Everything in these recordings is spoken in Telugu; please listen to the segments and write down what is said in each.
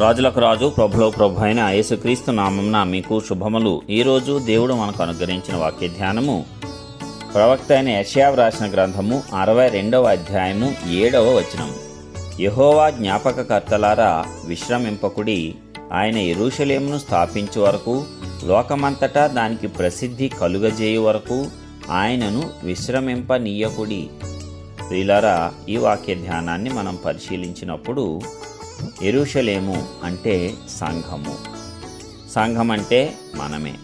రాజులకు రాజు ప్రభులో ప్రభు అయిన యేసుక్రీస్తు నామంన మీకు శుభములు. ఈరోజు దేవుడు మనకు అనుగ్రహించిన వాక్య ధ్యానము ప్రవక్త అయిన యషయా వ్రాసిన గ్రంథము అరవై రెండవ అధ్యాయము ఏడవ వచనం. యహోవా జ్ఞాపకకర్తలారా విశ్రమింపకుడి ఆయన ఎరుషలేమును స్థాపించే వరకు లోకమంతటా దానికి ప్రసిద్ధి కలుగజేయు వరకు ఆయనను విశ్రమింపనీయకుడి. ప్రియులారా ఈ వాక్య ధ్యానాన్ని మనం పరిశీలించినప్పుడు ఎరుషలేము అంటే సంఘము. సంఘం అంటే మనమే.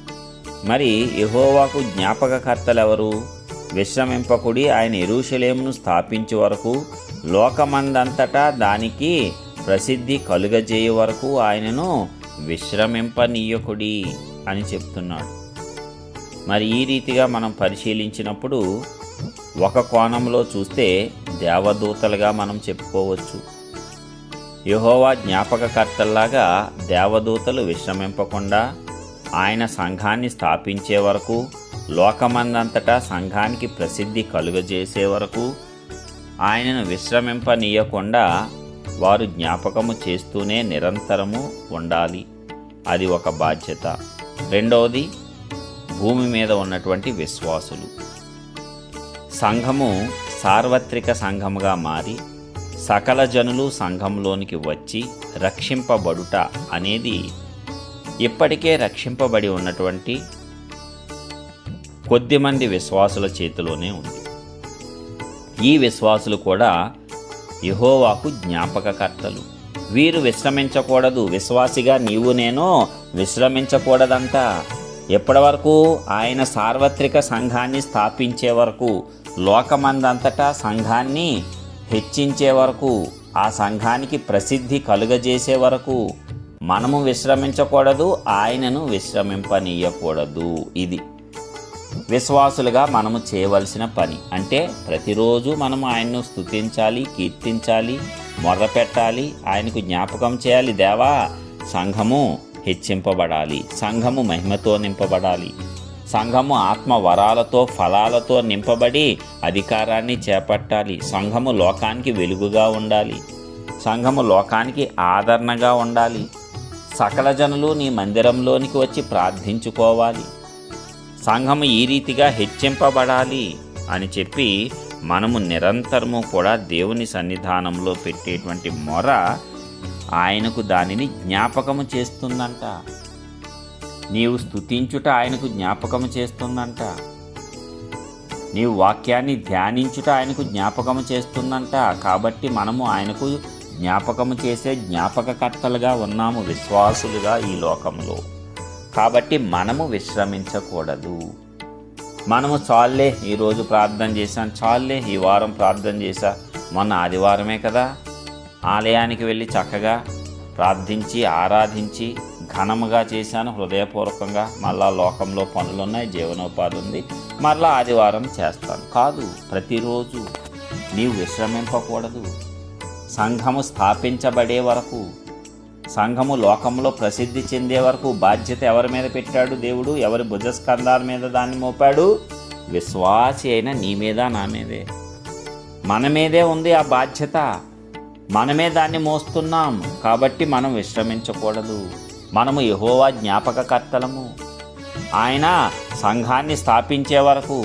మరి యహోవాకు జ్ఞాపకకర్తలెవరు? విశ్రమింపకుడి ఆయన ఎరుషలేమును స్థాపించే వరకు లోకమందంతటా దానికి ప్రసిద్ధి కలుగజేయ వరకు ఆయనను విశ్రమింపనీయకుడి అని చెప్తున్నాడు. మరి ఈ రీతిగా మనం పరిశీలించినప్పుడు ఒక కోణంలో చూస్తే దేవదూతలుగా మనం చెప్పుకోవచ్చు. యహోవా జ్ఞాపకకర్తల్లాగా దేవదూతలు విశ్రమింపకుండా ఆయన సంఘాన్ని స్థాపించే వరకు లోకమందంతటా సంఘానికి ప్రసిద్ధి కలుగజేసే వరకు ఆయనను విశ్రమింపనీయకుండా వారు జ్ఞాపకము చేస్తూనే నిరంతరము ఉండాలి. అది ఒక బాధ్యత. రెండవది భూమి మీద ఉన్నటువంటి విశ్వాసులు. సంఘము సార్వత్రిక సంఘముగా మారి సకల జనులు సంఘంలోనికి వచ్చి రక్షింపబడుట అనేది ఇప్పటికే రక్షింపబడి ఉన్నటువంటి కొద్దిమంది విశ్వాసుల చేతిలోనే ఉంది. ఈ విశ్వాసులు కూడా యహోవాకు జ్ఞాపకకర్తలు. వీరు విశ్రమించకూడదు. విశ్వాసిగా నీవు నేను విశ్రమించకూడదంట. ఎప్పటి వరకు ఆయన సార్వత్రిక సంఘాన్ని స్థాపించే వరకు లోకమందంతటా సంఘాన్ని హెచ్చించే వరకు ఆ సంఘానికి ప్రసిద్ధి కలుగజేసే వరకు మనము విశ్రమించకూడదు ఆయనను విశ్రమింపనీయకూడదు. ఇది విశ్వాసులుగా మనము చేయవలసిన పని. అంటే ప్రతిరోజు మనము ఆయన్ను స్తుతించాలి కీర్తించాలి మొర్రపెట్టాలి ఆయనకు జ్ఞాపకం చేయాలి. దేవా సంఘము హెచ్చింపబడాలి. సంఘము మహిమతో నింపబడాలి. సంఘము ఆత్మ వరాలతో ఫలాలతో నింపబడి అధికారాన్ని చేపట్టాలి. సంఘము లోకానికి వెలుగుగా ఉండాలి. సంఘము లోకానికి ఆదరణగా ఉండాలి. సకల జనులు నీ మందిరంలోనికి వచ్చి ప్రార్థించుకోవాలి. సంఘము ఈ రీతిగా హెచ్చింపబడాలి అని చెప్పి మనము నిరంతరము కూడా దేవుని సన్నిధానంలో పెట్టేటువంటి మొర ఆయనకు దానిని జ్ఞాపకము చేస్తుందంట. నీవు స్తుతించుట ఆయనకు జ్ఞాపకము చేస్తుందంట. నీవు వాక్యాన్ని ధ్యానించుట ఆయనకు జ్ఞాపకము చేస్తుందంట. కాబట్టి మనము ఆయనకు జ్ఞాపకము చేసే జ్ఞాపకకర్తలుగా ఉన్నాము విశ్వాసులుగా ఈ లోకంలో. కాబట్టి మనము విశ్రమించకూడదు. మనము చాలే ఈరోజు ప్రార్థన చేశాను చాలే ఈ వారం ప్రార్థన చేశా. మొన్న ఆదివారమే కదా. ఆలయానికి వెళ్ళి చక్కగా ప్రార్థించి ఆరాధించి ఘనముగా చేశాను హృదయపూర్వకంగా. మళ్ళా లోకంలో పనులున్నాయి జీవనోపాధి ఉంది. మళ్ళా ఆదివారం చేస్తాను. కాదు ప్రతిరోజు నీవు విశ్రమింపకూడదు. సంఘము స్థాపించబడే వరకు సంఘము లోకంలో ప్రసిద్ధి చెందే వరకు బాధ్యత ఎవరి మీద పెట్టాడు దేవుడు? ఎవరి భుజస్కంధాల మీద దాన్ని మోపాడు? విశ్వాసి అయిన నీ మీద నా మీదే. మన మీదే ఉంది ఆ బాధ్యత. మనమే దాన్ని మోస్తున్నాం. కాబట్టి మనం విశ్రమించకూడదు. మనము యహోవా జ్ఞాపకకర్తలము. ఆయన సంఘాన్ని స్థాపించే వరకు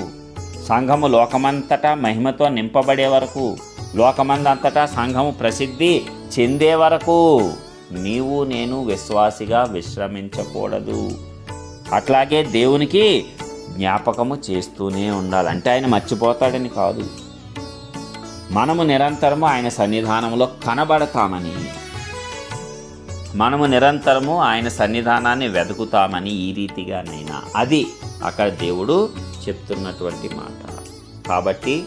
సంఘము లోకమంతటా మహిమతో నింపబడే వరకు లోకమందంతటా సంఘము ప్రసిద్ధి చెందే వరకు నీవు నేను విశ్వాసిగా విశ్రమించకూడదు. అట్లాగే దేవునికి జ్ఞాపకము చేస్తూనే ఉండాలి. అంటే ఆయన మర్చిపోతాడని కాదు. మనము నిరంతరము ఆయన సన్నిధానంలో కనబడతామని. మనము నిరంతరము ఆయన సన్నిధానాన్ని వెతుకుతామని ఈ రీతిగానైనా అది అక్కడ దేవుడు చెప్తున్నటువంటి మాట. కాబట్టి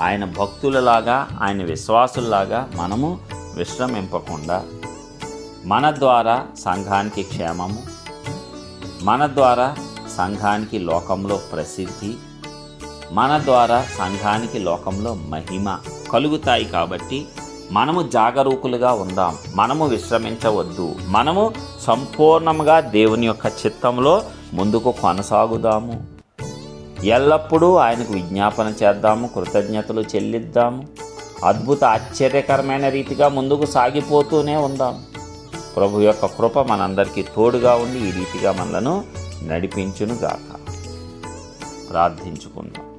ఆయన భక్తులలాగా ఆయన విశ్వాసుల్లాగా మనము విశ్రమింపకుండా మన ద్వారా సంఘానికి క్షేమము మన ద్వారా సంఘానికి లోకంలో ప్రసిద్ధి మన ద్వారా సంఘానికి లోకంలో మహిమ కలుగుతాయి కాబట్టి మనము జాగరూకులుగా ఉందాం. మనము విశ్రమించవద్దు. మనము సంపూర్ణంగా దేవుని యొక్క చిత్తంలో ముందుకు కొనసాగుదాము. ఎల్లప్పుడూ ఆయనకు విజ్ఞాపన చేద్దాము కృతజ్ఞతలు చెల్లిద్దాము. అద్భుత ఆశ్చర్యకరమైన రీతిగా ముందుకు సాగిపోతూనే ఉందాం. ప్రభు యొక్క కృప మనందరికీ తోడుగా ఉండి ఈ రీతిగా మనలను నడిపించునుగాక. ప్రార్థించుకుందాం.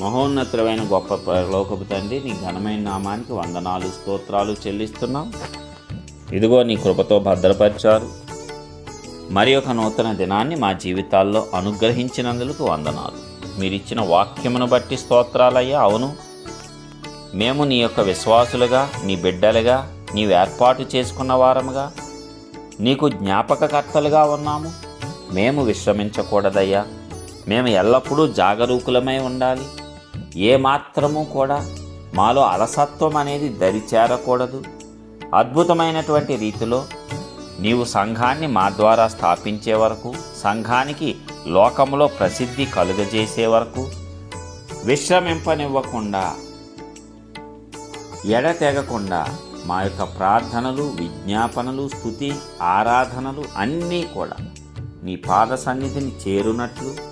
మహోన్నతమైన గొప్ప లోకపు తండ్రి నీ ఘనమైన నామానికి వందనాలు స్తోత్రాలు చెల్లిస్తున్నాం. ఇదిగో నీ కృపతో భద్రపరిచారు. మరి ఒక నూతన దినాన్ని మా జీవితాల్లో అనుగ్రహించినందుకు వందనాలు. మీరిచ్చిన వాక్యమును బట్టి స్తోత్రాలయ్యా అవును. మేము నీ యొక్క విశ్వాసులుగా నీ బిడ్డలుగా నీవు ఏర్పాటు చేసుకున్న వారముగా నీకు జ్ఞాపకకర్తలుగా ఉన్నాము. మేము విశ్రమించకూడదయ్యా. మేము ఎల్లప్పుడూ జాగరూకులమై ఉండాలి. ఏ కూడా మాలో అలసత్వం అనేది దరిచేరకూడదు. అద్భుతమైనటువంటి రీతిలో నీవు సంఘాన్ని మా ద్వారా స్థాపించే వరకు సంఘానికి లోకంలో ప్రసిద్ధి కలుగజేసే వరకు విశ్రమింపనివ్వకుండా ఎడతెగకుండా మా యొక్క ప్రార్థనలు విజ్ఞాపనలు స్థుతి ఆరాధనలు అన్నీ కూడా నీ పాద సన్నిధిని చేరునట్లు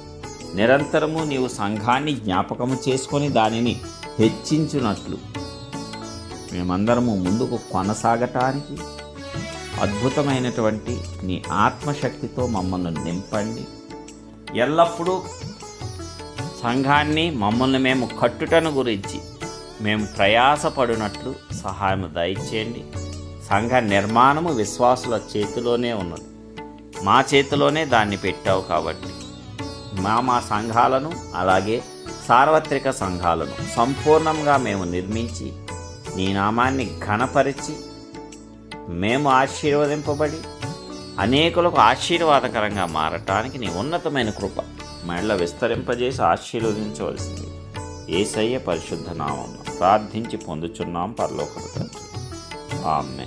నిరంతరము నీవు సంఘాన్ని జ్ఞాపకము చేసుకొని దానిని హెచ్చించునట్లు. మేమందరము ముందుకు కొనసాగటానికి అద్భుతమైనటువంటి నీ ఆత్మశక్తితో మమ్మల్ని నింపండి. ఎల్లప్పుడూ సంఘాన్ని మమ్మల్ని మేము కట్టుటను గురించి మేము ప్రయాసపడినట్లు సహాయం దయచేయండి. సంఘ నిర్మాణము విశ్వాసుల చేతిలోనే ఉన్నది. మా చేతిలోనే దాన్ని పెట్టావు కాబట్టి. మా మా సంఘాలను అలాగే సార్వత్రిక సంఘాలను సంపూర్ణంగా మేము నిర్మించి నీ నామాన్ని ఘనపరిచి మేము ఆశీర్వదింపబడి అనేకులకు ఆశీర్వాదకరంగా మారటానికి నీ ఉన్నతమైన కృప మెళ్ళ విస్తరింపజేసి ఆశీర్వదించవలసింది. ఏసయ్య పరిశుద్ధ నామం ప్రార్థించి పొందుచున్నాం పరలోకపు తండ్రి. ఆమె